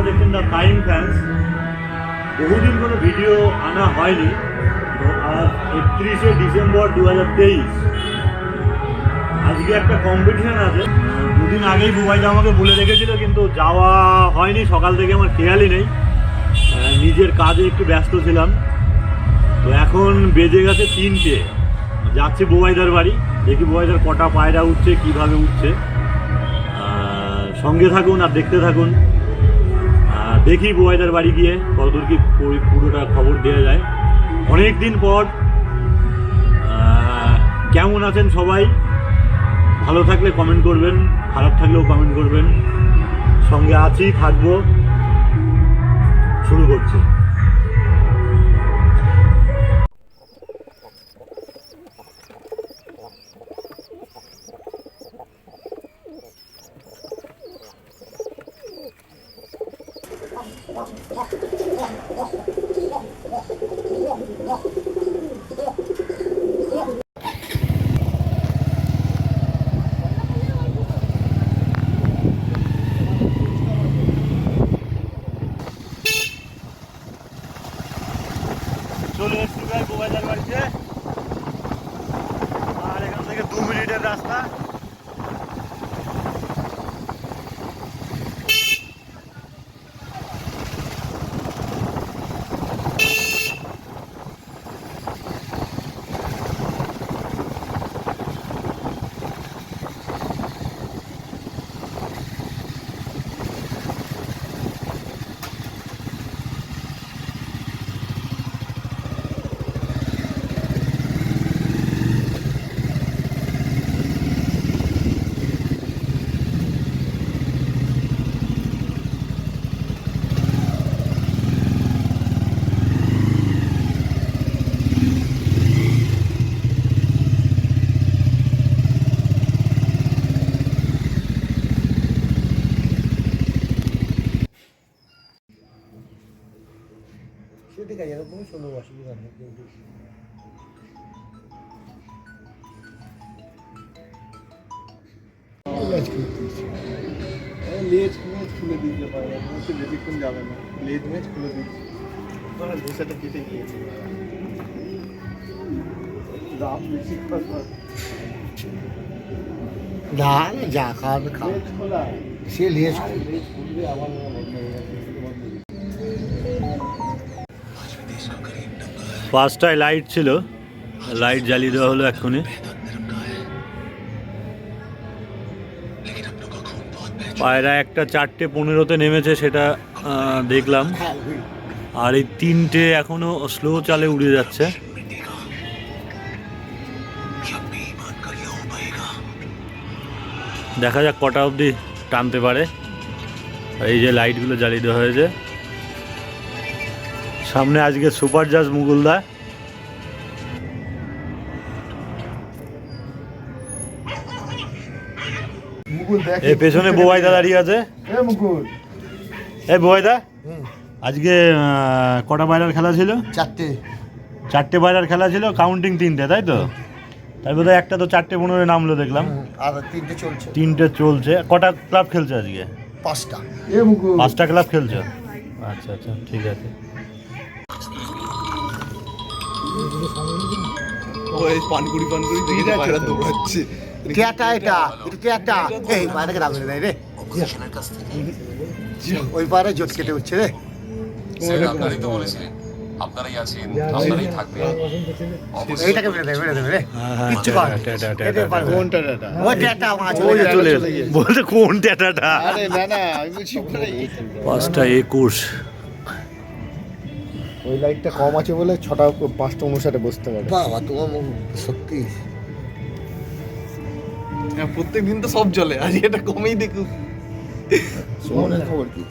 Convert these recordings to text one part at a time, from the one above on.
আপনারা দেখছেন the time fans. বহুদিন কোনো ভিডিও আনা হয়নি। তো আজ একত্রিশে ডিসেম্বর দু হাজার তেইশ। আজকে একটা কম্পিটিশান আছে। দুদিন আগেই বুবাইদা আমাকে বলে রেখেছিল, কিন্তু যাওয়া হয়নি। সকাল থেকে আমার খেয়ালই নেই। নিজের কাজে একটু ব্যস্ত ছিলাম। তো এখন বেজে গেছে তিনটে। যাচ্ছি বুবাইদার বাড়ি। দেখি বুবাইদার কটা পায়রা উঠছে, কীভাবে উঠছে। সঙ্গে থাকুন আর দেখতে থাকুন। দেখি বুবাইদার বাড়ি গিয়ে কতদূর কি পুরো- পুরোটা খবর দেওয়া যায়। অনেক দিন পর কেমন আছেন সবাই? ভালো থাকলে কমেন্ট করবেন, খারাপ থাকলেও কমেন্ট করবেন। সঙ্গে আছি, থাকব। শুরু করছি চলে এসছি ভাই মোবাইলের বাড়িতে আর এখান থেকে দু মিনিটের রাস্তা সেটা কাজ এরকম ষোলো অসুবিধা নেই কিন্তু লেজ খুলতেছি লেজ মেজ খুলে দিতে পারে হচ্ছে বেশিক্ষণ যাবে না। লেজ মেজ খুলে দিচ্ছি মানে ভুষাটা কেটে গিয়েছে। দাম না যা খাওয়াবে সে লেজ খুলবে আমার। পাঁচটায় লাইট ছিল। লাইট জ্বালিয়ে দেওয়া হলো এক্ষুনি। পায়রা একটা চারটে পনেরোতে নেমেছে সেটা দেখলাম। আর এই তিনটে এখনও স্লো চালে উড়ে যাচ্ছে। দেখা যাক কটা অবধি টানতে পারে। এই যে লাইটগুলো জ্বালিয়ে দেওয়া হয়েছে। সামনে আজকে সুপার জাজ মুকুলদা মুকুল দেখ। এই পেছনে বোবাইদা দাঁড়িয়ে আছে। এ বোবাইদা আজকে কটা বাইরার খেলা ছিল? চারটে। চারটে বাইরার খেলা ছিল কাউন্টিং তিনটে তাই তো? তার বোধহয় একটা তো চারটে পনেরো নামলো দেখলাম। আর তিনটে চলছে। তিনটে চলছে। কটা ক্লাব খেলছে আজকে? পাঁচটা। এ মুকুল। পাঁচটা ক্লাব খেলছে? আচ্ছা আচ্ছা ঠিক আছে। ওই পানকুড়ি পানকুড়ি দেখে পায়রা দৌড়াচ্ছে। এটা এই রাখবে রে। রে ওই পারে জোট কেটে উঠছে রে। আপনারই তো বলেছিলেন আপনারাই আছেন আপনারাই থাকবেন। এইটাকে মেরে দেবে মেরে দেবে রে। হ্যাঁ, হ্যাঁ, কিচ্ছু পারবে ট্যাটা, ট্যাটা, না। এদের ট্যাটা। পারবে। না। কোনটা এটা ওই টেটা মাছ চলে চলে গেছে। কোন ট্যাটাটা আরে না না আমি বলছি পাঁচটা একুশ। ওই লাইটটা কম আছে বলে ছটা পাঁচটা অনুসারে বসতে পারে। বাবা তোমার সত্যি। প্রত্যেক দিন তো সব চলে আজ এটা কমেই দেখুক। খবর কি?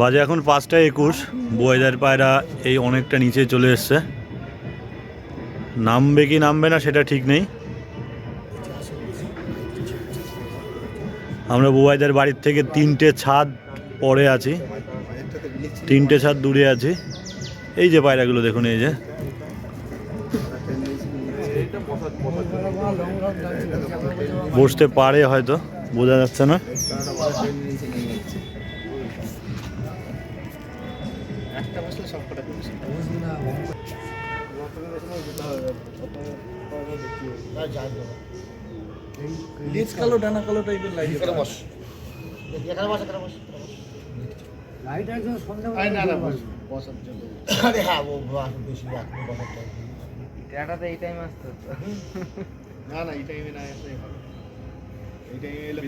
বাজে এখন পাঁচটা একুশ বয়েদার পায়রা এই অনেকটা নিচে চলে এসছে। নামবে কি নামবে না সেটা ঠিক নেই। আমরা বুবাইদার বাড়ির থেকে তিনটে ছাদ পরে আছি। তিনটে ছাদ দূরে আছি। এই যে পায়রাগুলো দেখুন এই যে। বসতে পারে হয়তো বোঝা যাচ্ছে না। লেজ কালো ডানা কালো টাইপের লাইট এখানে বস। এখানে বস এখানে বস। আরে না না বস। বসার জন্য। আরে হ্যাঁ ও বেশি এখন বসার টেরাটাতে এই টাইম আসতো না না এই টাইমে না আসলে ভালো। এই টাইমে এলে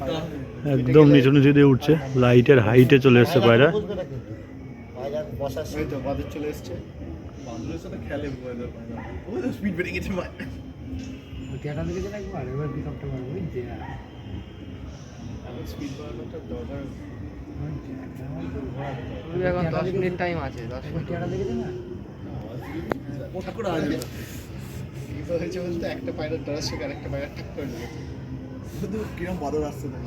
একদম নিচু নিচু দিয়ে উঠছে। লাইটের হাইটে চলে এসছে পায়রা। চলে এসছে। বাদরের সাথে খেলে ওয়েদার ও স্পিড বেড়ে গেছে একবার এবার পিক আপটা মারবো স্পিড বাড়ানোটা দরকার এখন দশ মিনিট টাইম আছে দশ মিনিট। না হয়েছে বলতে একটা পায়রা ডরাস শেখে আরেকটা পায়রা ঠাক করে লেগেছে শুধু কিরম বাদর আসছে না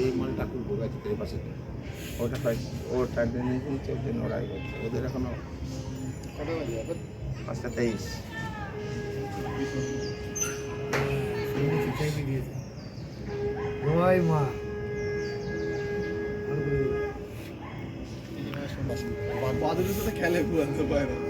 এই মালটা খুলবো গাছ এই পাশে। ওটা ওটা দিনে চলছে ওরাই করছে ওদের এখনও কটা বাজে এখন? পাঁচটা তেইশ। ওই মা। বাদরের সাথে খেলে পুরানো পায়রা।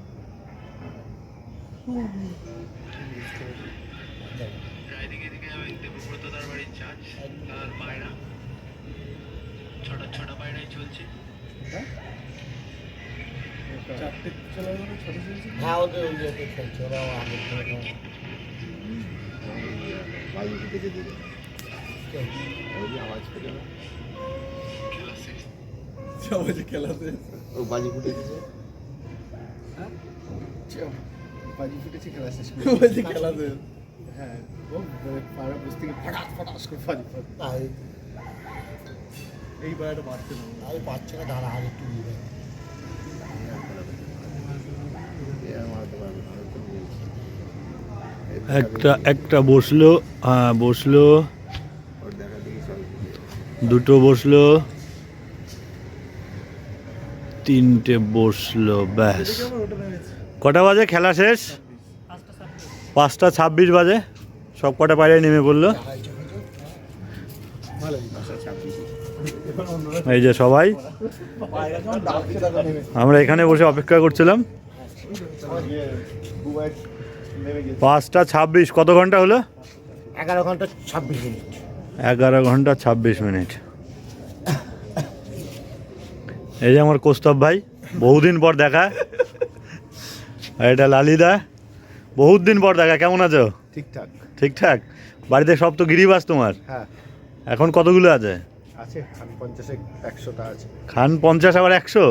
হ্যাঁ ওদের ওই ইয়েতে খেলছে ওরা আগে বায়ু দিতেছে দিকে ওই আওয়াজ করে সবাই যে খেলাতে ও বাজি ফুটে দিছে বাজি ফুটেছে খেলা শেষ করে সবাই যে হ্যাঁ ও পাড়া বসে থেকে ফটাস ফটাস করে বাজি ফাটে। এই পাড়াটা বাড়তে না। আমি পাচ্ছি না দাঁড়া আর একটু দিয়ে একটা একটা বসল হ্যাঁ বসল। দুটো বসল। তিনটে বসল ব্যাস। কটা বাজে? খেলা শেষ? পাঁচটা ছাব্বিশ বাজে। সব কটা পায়রাই নেমে পড়ল। এই যে সবাই। আমরা এখানে বসে অপেক্ষা করছিলাম। পাঁচটা ছাব্বিশ। কত ঘণ্টা হলো? এগারো ঘণ্টা ছাব্বিশ মিনিট। এগারো ঘণ্টা ছাব্বিশ মিনিট। এই যে আমার কৌস্তব ভাই বহুদিন পর দেখা। আর এটা লালিদা বহুত দিন পর দেখা কেমন আছো? ঠিকঠাক। ঠিকঠাক? বাড়িতে সব তো গিরিবাস তোমার? হ্যাঁ। এখন কতগুলো আছে? আছে আমি পঞ্চাশে একশোটা আছে। খান পঞ্চাশ আবার একশো?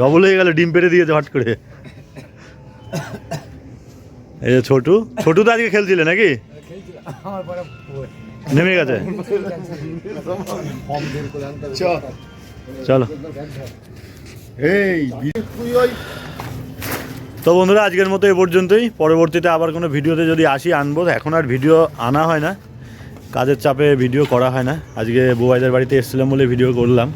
ডবল হয়ে গেল ডিম পেড়ে দিয়েছে হট করে। এই যে ছোটু ছোটু তো আজকে খেলছিলে নাকি? নেমে গেছে। চলো। এই তুই ওই তো বন্ধুরা আজকের মতো এ পর্যন্তই। পরবর্তীতে আবার কোনো ভিডিওতে যদি আসি আনব। এখন আর ভিডিও আনা হয় না। কাজের চাপে ভিডিও করা হয় না। আজকে বুবাইদের বাড়িতে এসেছিলাম বলে ভিডিও করলাম।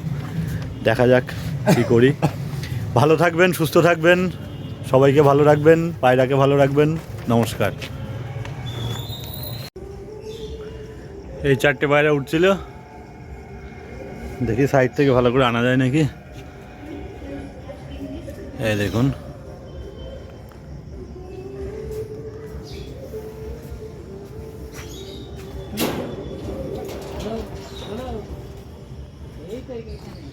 দেখা যাক কী করি। ভালো থাকবেন সুস্থ থাকবেন। সবাইকে ভালো রাখবেন পায়রাকে ভালো রাখবেন। নমস্কার। এই চারটে পায়রা উঠছিল। দেখি সাইড থেকে ভালো করে আনা যায় নাকি। এই দেখুন। believe you can.